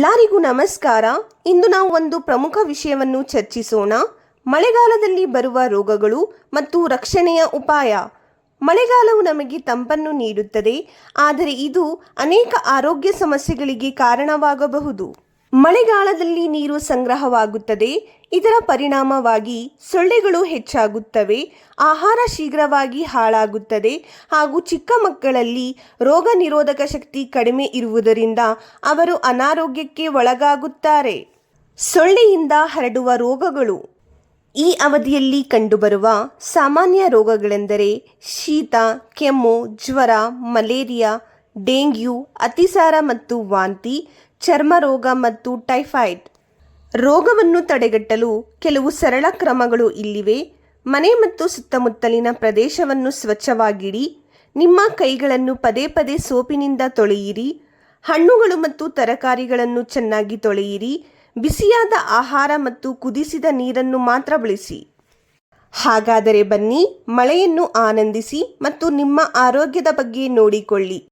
ಎಲ್ಲರಿಗೂ ನಮಸ್ಕಾರ. ಇಂದು ನಾವು ಒಂದು ಪ್ರಮುಖ ವಿಷಯವನ್ನು ಚರ್ಚಿಸೋಣ. ಮಳೆಗಾಲದಲ್ಲಿ ಬರುವ ರೋಗಗಳು ಮತ್ತು ರಕ್ಷಣೆಯ ಉಪಾಯ. ಮಳೆಗಾಲವು ನಮಗೆ ತಂಪನ್ನು ನೀಡುತ್ತದೆ, ಆದರೆ ಇದು ಅನೇಕ ಆರೋಗ್ಯ ಸಮಸ್ಯೆಗಳಿಗೆ ಕಾರಣವಾಗಬಹುದು. ಮಳೆಗಾಲದಲ್ಲಿ ನೀರು ಸಂಗ್ರಹವಾಗುತ್ತದೆ. ಇದರ ಪರಿಣಾಮವಾಗಿ ಸೊಳ್ಳೆಗಳು ಹೆಚ್ಚಾಗುತ್ತವೆ. ಆಹಾರ ಶೀಘ್ರವಾಗಿ ಹಾಳಾಗುತ್ತದೆ. ಹಾಗೂ ಚಿಕ್ಕ ಮಕ್ಕಳಲ್ಲಿ ರೋಗ ನಿರೋಧಕ ಶಕ್ತಿ ಕಡಿಮೆ ಇರುವುದರಿಂದ ಅವರು ಅನಾರೋಗ್ಯಕ್ಕೆ ಒಳಗಾಗುತ್ತಾರೆ. ಸೊಳ್ಳೆಯಿಂದ ಹರಡುವ ರೋಗಗಳು. ಈ ಅವಧಿಯಲ್ಲಿ ಕಂಡುಬರುವ ಸಾಮಾನ್ಯ ರೋಗಗಳೆಂದರೆ ಶೀತ, ಕೆಮ್ಮು, ಜ್ವರ, ಮಲೇರಿಯಾ ಡೆಂಗ್ಯೂ, ಅತಿಸಾರ ಮತ್ತು ವಾಂತಿ, ಚರ್ಮ ರೋಗ ಮತ್ತು ಟೈಫಾಯ್ಡ್. ರೋಗವನ್ನು ತಡೆಗಟ್ಟಲು ಕೆಲವು ಸರಳ ಕ್ರಮಗಳು ಇಲ್ಲಿವೆ. ಮನೆ ಮತ್ತು ಸುತ್ತಮುತ್ತಲಿನ ಪ್ರದೇಶವನ್ನು ಸ್ವಚ್ಛವಾಗಿಡಿ, ನಿಮ್ಮ ಕೈಗಳನ್ನು ಪದೇ ಪದೇ ಸೋಪಿನಿಂದ ತೊಳೆಯಿರಿ, ಹಣ್ಣುಗಳು ಮತ್ತು ತರಕಾರಿಗಳನ್ನು ಚೆನ್ನಾಗಿ ತೊಳೆಯಿರಿ, ಬಿಸಿಯಾದ ಆಹಾರ ಮತ್ತು ಕುದಿಸಿದ ನೀರನ್ನು ಮಾತ್ರ ಬಳಸಿ. ಹಾಗಾದರೆ ಬನ್ನಿ, ಮಳೆಯನ್ನು ಆನಂದಿಸಿ ಮತ್ತು ನಿಮ್ಮ ಆರೋಗ್ಯದ ಬಗ್ಗೆ ನೋಡಿಕೊಳ್ಳಿ.